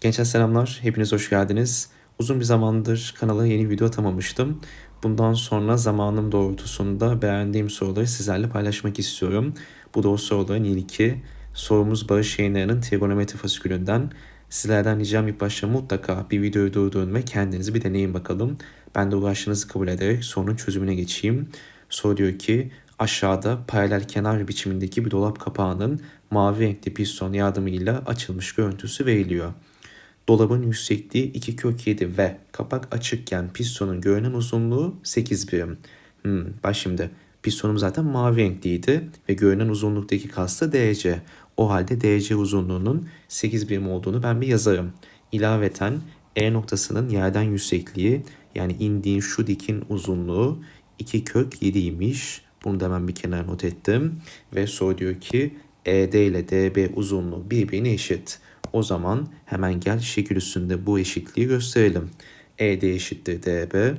Gençler selamlar, hepiniz hoş geldiniz. Uzun bir zamandır kanala yeni video atamamıştım. Bundan sonra zamanım doğrultusunda beğendiğim soruları sizlerle paylaşmak istiyorum. Bu da o soruların ilki. Sorumuz Barış Yayınları'nın trigonometri fasikülünden. Sizlerden ricam ilk başta mutlaka bir videoyu durdurun ve kendinizi bir deneyin bakalım. Ben de uğraşınızı kabul ederek sorunun çözümüne geçeyim. Soru diyor ki aşağıda paralel kenar biçimindeki bir dolap kapağının mavi renkli piston yardımıyla açılmış görüntüsü veriliyor. Dolabın yüksekliği 2 kök 7 ve kapak açıkken pistonun görünen uzunluğu 8 birim. Hmm, bak şimdi pistonum zaten mavi renkliydi ve görünen uzunluktaki kas da DC. O halde DC uzunluğunun 8 birim olduğunu ben bir yazarım. İlaveten E noktasının yerden yüksekliği yani indiğin şu dikin uzunluğu 2 kök 7 imiş. Bunu da hemen bir kenara not ettim. Ve soru diyor ki ED ile DB uzunluğu birbirine eşit. O zaman hemen gel şekil üstünde bu eşitliği gösterelim. ED eşittir DB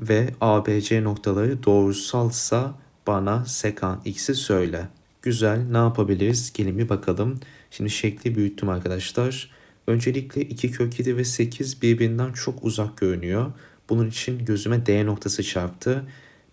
ve ABC noktaları doğrusalsa bana sekant x'i söyle. Güzel ne yapabiliriz? Gelin bir bakalım. Şimdi şekli büyüttüm arkadaşlar. Öncelikle 2 kök 7 ve 8 birbirinden çok uzak görünüyor. Bunun için gözüme D noktası çarptı.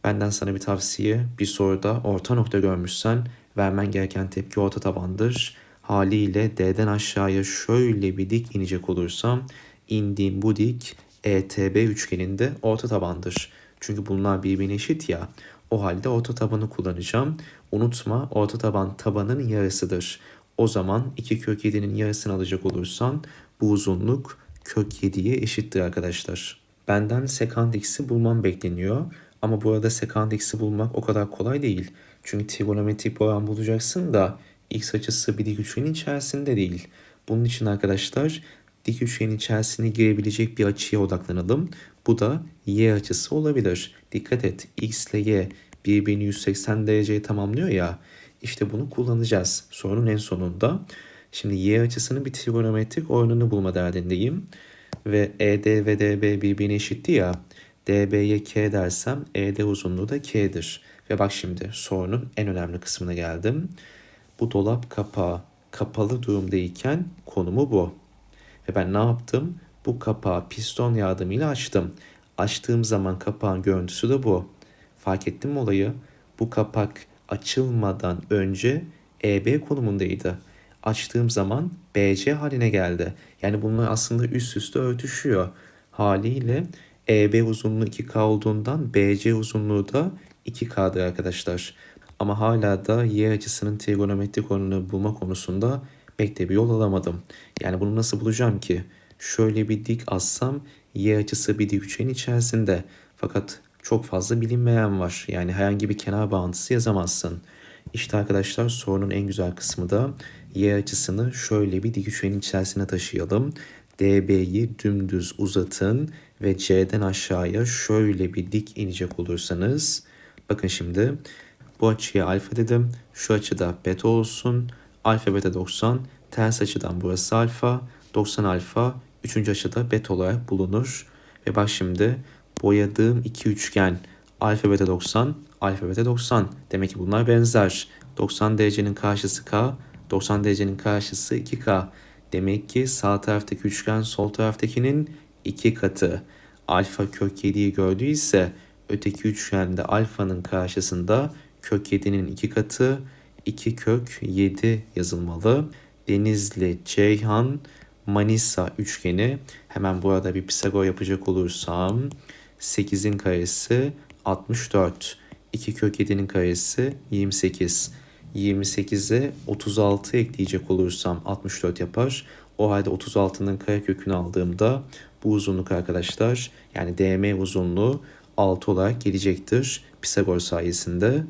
Benden sana bir tavsiye. Bir soruda orta nokta görmüşsen vermen gereken tepki orta tabandır. Haliyle D'den aşağıya şöyle bir dik inecek olursam indiğim bu dik ETB üçgeninde orta tabandır. Çünkü bunlar birbirine eşit ya. O halde orta tabanı kullanacağım. Unutma orta taban tabanın yarısıdır. O zaman 2 kök 7'nin yarısını alacak olursan bu uzunluk kök 7'ye eşittir arkadaşlar. Benden sekant x'i bulmam bekleniyor. Ama bu arada sekant x'i bulmak o kadar kolay değil. Çünkü trigonometrik oran bulacaksın da x açısı bir dik üçgenin içerisinde değil. Bunun için arkadaşlar dik üçgenin içerisine girebilecek bir açıya odaklanalım. Bu da y açısı olabilir. Dikkat et x ile y birbirini 180 dereceye tamamlıyor ya. İşte bunu kullanacağız sorunun en sonunda. Şimdi y açısının bir trigonometrik oranını bulma derdindeyim. Ve ED ve DB birbirine eşitti ya. DB'ye K dersem ED uzunluğu da K'dir. Ve bak şimdi sorunun en önemli kısmına geldim. Bu dolap kapağı kapalı durumdayken konumu bu. Ve ben ne yaptım? Bu kapağı piston yardımıyla açtım. Açtığım zaman kapağın görüntüsü de bu. Fark ettin mi olayı? Bu kapak açılmadan önce EB konumundaydı. Açtığım zaman BC haline geldi. Yani bunlar aslında üst üste örtüşüyor. Haliyle EB uzunluğu 2K olduğundan BC uzunluğu da 2K'dır arkadaşlar. Ama hala da y açısının trigonometrik oranını bulma konusunda pek de bir yol alamadım. Yani bunu nasıl bulacağım ki? Şöyle bir dik assam y açısı bir dik üçgenin içerisinde. Fakat çok fazla bilinmeyen var. Yani herhangi bir kenar bağıntısı yazamazsın. İşte arkadaşlar sorunun en güzel kısmı da y açısını şöyle bir dik üçgenin içerisine taşıyalım. DB'yi dümdüz uzatın ve C'den aşağıya şöyle bir dik inecek olursanız bakın şimdi bu açıya alfa dedim. Şu açıda beta olsun. Alfa beta 90. Ters açıdan burası alfa. 90 alfa. Üçüncü açıda beta olarak bulunur. Ve bak şimdi boyadığım iki üçgen alfa beta 90, alfa beta 90. Demek ki bunlar benzer. 90 derecenin karşısı K, 90 derecenin karşısı 2K. Demek ki sağ taraftaki üçgen sol taraftakinin iki katı. Alfa kök 7'yi gördüyse öteki üçgende alfanın karşısında kök 7'nin 2 katı 2 kök 7 yazılmalı. Denizli, Ceyhan, Manisa üçgeni hemen burada bir Pisagor yapacak olursam 8'in karesi 64. 2 kök 7'nin karesi 28. 28'e 36 ekleyecek olursam 64 yapar. O halde 36'nın karekökünü aldığımda bu uzunluk arkadaşlar yani DM uzunluğu 6 olarak gelecektir Pisagor sayesinde.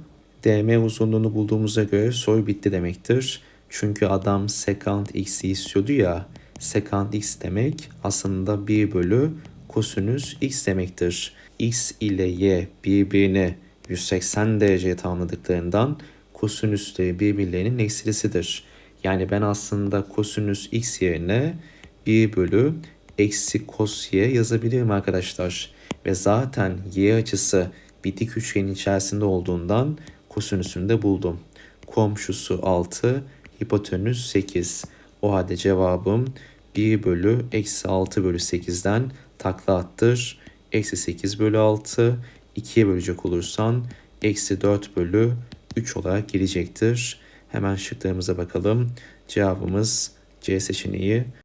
DM uzunluğunu bulduğumuza göre soru bitti demektir. Çünkü adam sekant x'i istiyordu ya. Sekant x demek aslında 1 bölü kosinüs x demektir. x ile y birbirini 180 dereceye tamamladıklarından kosinüsleri birbirlerinin eksilisidir. Yani ben aslında kosinüs x yerine 1 bölü eksi cos y yazabilirim arkadaşlar. Ve zaten y açısı bir dik üçgenin içerisinde olduğundan kosinüsünü de buldum. Komşusu 6, hipotenüs 8. O halde cevabım 1 bölü eksi 6 bölü 8'den takla attır. Eksi 8 bölü 6 2'ye bölecek olursan eksi 4 bölü 3 olarak gelecektir. Hemen şıklarımıza bakalım. Cevabımız C seçeneği